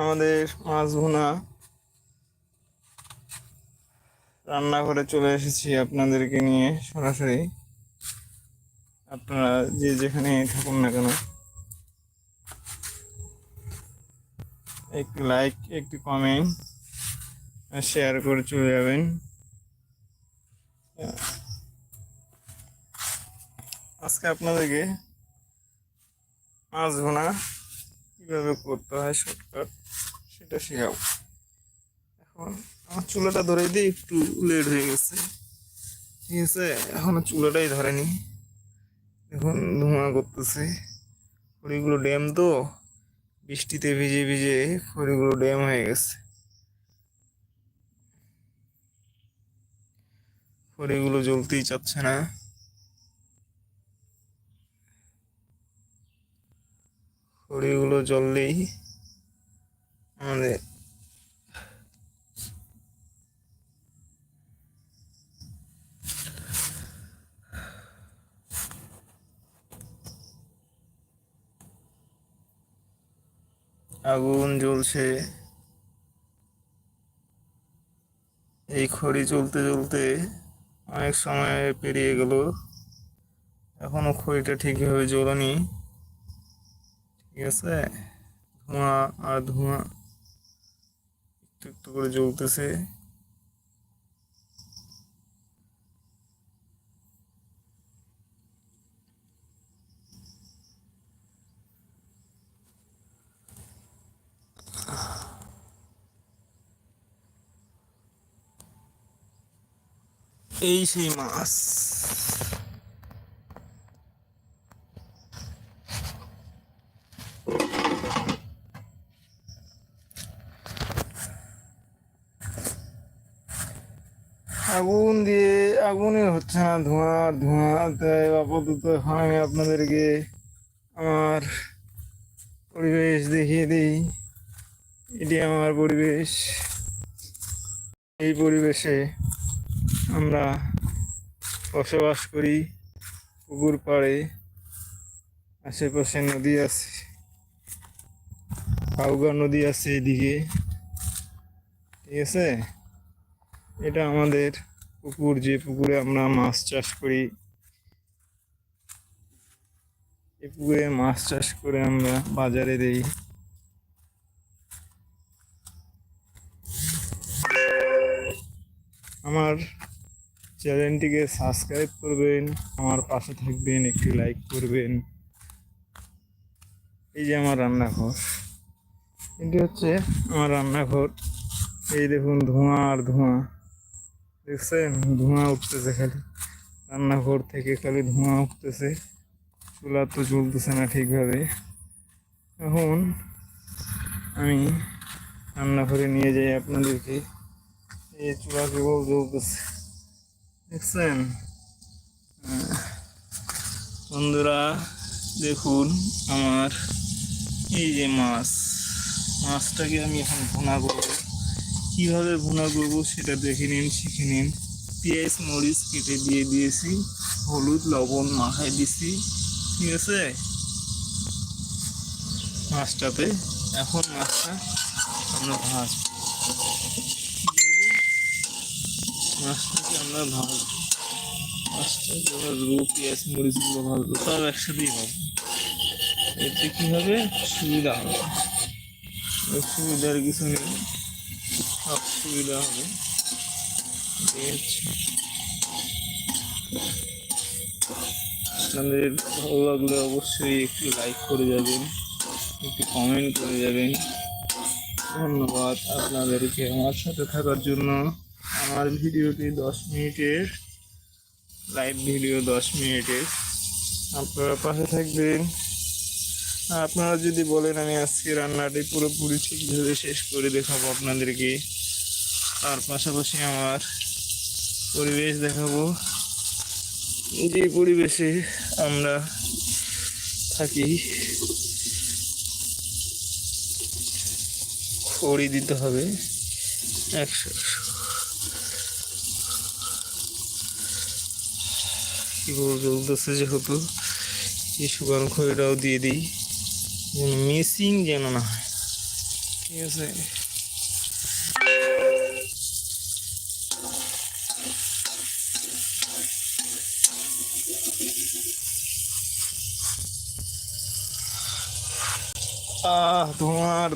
আমাদের মাছ ভুনা। রান্নাঘরে চলে এসেছি আপনাদেরকে নিয়ে সরাসরি। আপনারা যে যেখানে থাকুন না কেন। একটি লাইক একটি কমেন্ট শেয়ার করে চলে যাবেন। আজকে আপনাদেরকে মাছ ভুনা কীভাবে করতে হয় শর্টকাট সেটা শেখাবো এখন আমার চুলাটা ধরে দিয়ে একটু লেট হয়ে গেছে। ঠিক আছে, এখনও চুলাটাই ধরেনি। এখন ধোঁয়া করতেছে। খড়িগুলো ড্যাম তো, বৃষ্টিতে ভিজে ভিজে খড়িগুলো ড্যাম হয়ে গেছে। খড়িগুলো জ্বলতেই চাচ্ছে না। খড়িগুলো জ্বললেই আমাদের আগুন জ্বলছে। এই খড়ি চলতে চলতে অনেক সময় পেরিয়ে গেল। এখনও খড়িটা ঠিকভাবে জ্বলেনি। ঠিক আছে? ধোঁয়া আর ধোঁয়া একটু একটু করে জ্বলতেছে এই সেই মাছ আগুন দিয়ে আগুনই হচ্ছে না, ধোঁয়া ধোঁয়া তাই আপাতত এখন আমি আপনাদেরকে আমার পরিবেশ দেখিয়ে দিই। এটি আমার পরিবেশ। এই পরিবেশে আমরা বসবাস করি, পুকুর পাড়ে, আশেপাশে নদী আছে কাউগা নদী আছে এদিকে। ঠিক আছে? এটা আমাদের পুকুর, যে পুকুরে আমরা মাছ চাষ করি। এই পুকুরে মাছ চাষ করে আমরা বাজারে দেই। আমার চ্যানেলটিকে সাবস্ক্রাইব করবেন, আমার পাশে থাকবেন, একটি লাইক করবেন। এই যে আমার রান্নাঘর। এটি হচ্ছে আমার রান্নাঘর। এই দেখুন ধোঁয়া আর ধোঁয়া। দেখছেন? ধোঁয়া উঠতেছে খালি। রান্নাঘর থেকে খালি ধোঁয়া উঠতেছে। চুলা তো জ্বলতেছে না ঠিকভাবে। এখন আমি রান্নাঘরে নিয়ে যাই আপনাদেরকে। এই চুলা কেবল জ্বলতেছে। দেখছেন? বন্ধুরা, দেখুন আমার এই যে মাছ। মাছটাকে আমি এখন ভুনা করব। কীভাবে ভুনা করব সেটা দেখে নিন, শিখে নিন। পেঁয়াজ, মরিচ কেটে দিয়ে দিয়েছি, হলুদ, লবণ মাখায় দিছি, ঠিক আছে? মাছটাতে। এখন মাছটা আমরা ভাজবো। মাছটাকে আমরা ভাজবো। মাছটাকে ভাজবো, পেঁয়াজ, মরিচগুলো ভাজবো সব একসাথেই ভাজবো। এতে কী হবে? সুবিধা হবে। সুবিধার কিছু নেই। সুবিধা হবে। আপনাদের ভালো লাগলে অবশ্যই একটু লাইক করে যাবেন, একটু কমেন্ট করে যাবেন। ধন্যবাদ আপনাদেরকে আমার সাথে থাকার জন্য। আমার ভিডিওটি দশ মিনিটের লাইভ ভিডিও দশ মিনিটের। আপনারা পাশে থাকবেন। আপনারা যদি বলেন আমি আজকে রান্নাটি পুরোপুরি ঠিকভাবে শেষ করে দেখাবো আপনাদেরকে। তার পাশাপাশি আমার পরিবেশ দেখাবো। যে পরিবেশে আমরা থাকি, খড়ি দিতে হবে একশো বলব যেহেতু এই শুকানো খড়িটাও দিয়ে দিই মিসিং যেন না হয়। ঠিক আছে? আহ ধোঁয়া আর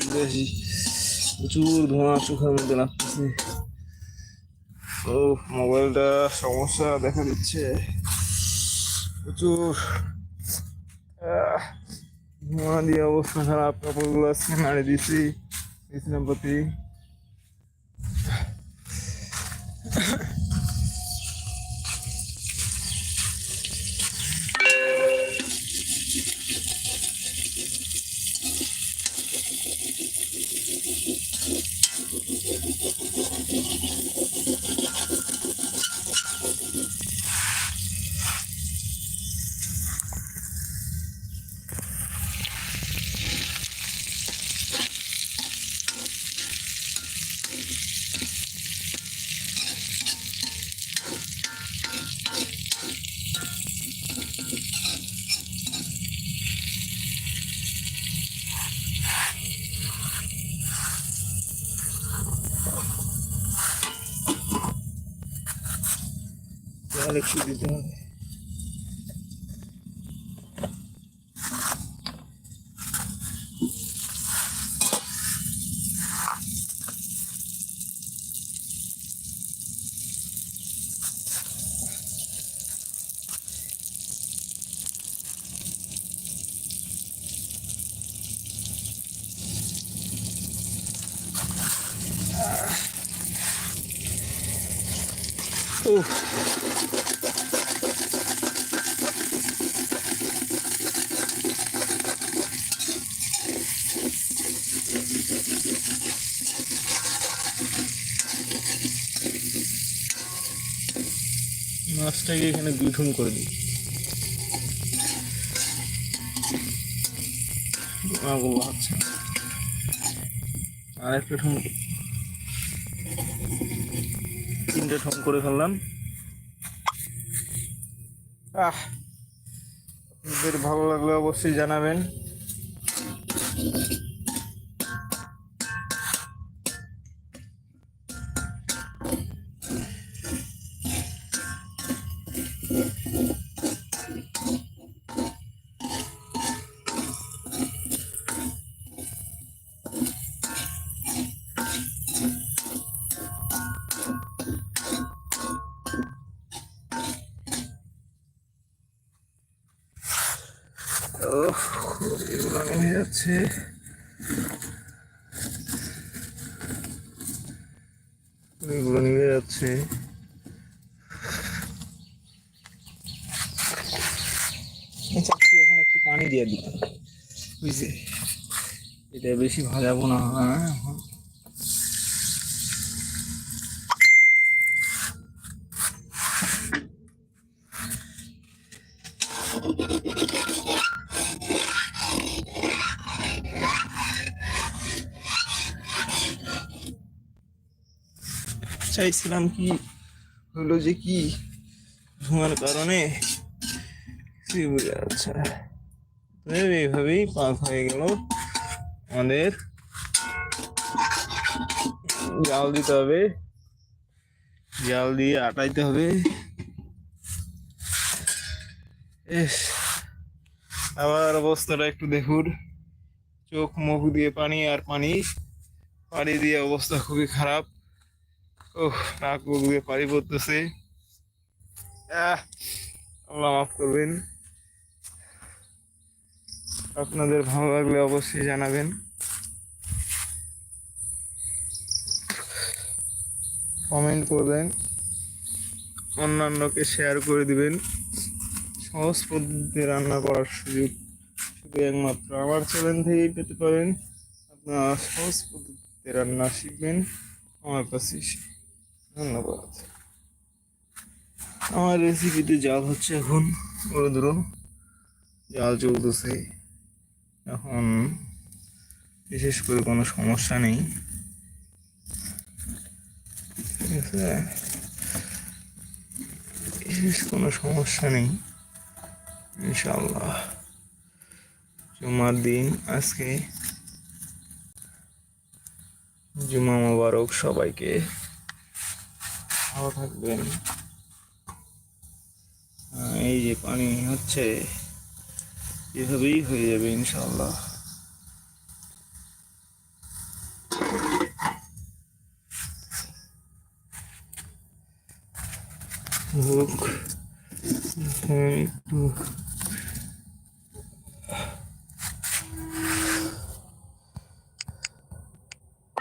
প্রচুর ধোঁয়া চোখের মধ্যে লাগতেছে। ও, মোবাইলটা সমস্যা দেখা দিচ্ছে। প্রচুর। ধোঁয়া দিয়ে অবস্থা খারাপ, কাপড়গুলো নাড়ি দিছি বিছনাপতি জল একটু দিতে হবে উফ মাছটাকে এখানে দুই ঠুম করে দিই। আগুন লাগছে। আর একটা ঠুম তিনটে ঠুম করে ফেললাম। আহ আপনাদের ভালো লাগলে অবশ্যই জানাবেন। হয়ে যাচ্ছে। এগুলো নিয়ে যাচ্ছে। চাচ্ছি এখন একটু পানি দিয়ে দিতে বুঝলি এটা বেশি ভাজাবো না হ্যাঁ এখন। চাইছিলাম কি হলো যে কি? ধোঁয়ার কারণে? যাচ্ছে এইভাবেই পাক হয়ে গেল আমাদের। জাল দিতে হবে। জাল দিয়ে আটাইতে হবে। আবার অবস্থাটা একটু দেখুন। চোখ, মুখ দিয়ে পানি আর পানি। পানি দিয়ে অবস্থা খুবই খারাপ। নাক মুখ পড়তেছে। আল্লাহ মাফ করবেন। আপনাদের ভালো লাগলে অবশ্যই জানাবেন। কমেন্ট করবেন। অন্যান্যকে শেয়ার করে দিবেন। সহজ পদ্ধতিতে রান্না করার সুযোগ শুধু একমাত্র আমার চ্যানেল থেকেই পেতে পারেন। আপনারা সহজ পদ্ধতিতে রান্না শিখবেন। আমার কাছে। ধন্যবাদ। আমার রেসিপিতে জাল হচ্ছে এখন রৌদ্র জাল চলতেছে। এখন বিশেষ করে কোনো সমস্যা নেই। বিশেষ কোনো সমস্যা নেই। ইনশাল্লাহ জুমার দিন আজকে। জুমা মোবারক সবাইকে। ভালো থাকবেন। এই যে পানি হচ্ছে এভাবেই হয়ে যাবে ইনশাল্লাহ হোক হ্যাঁ একটু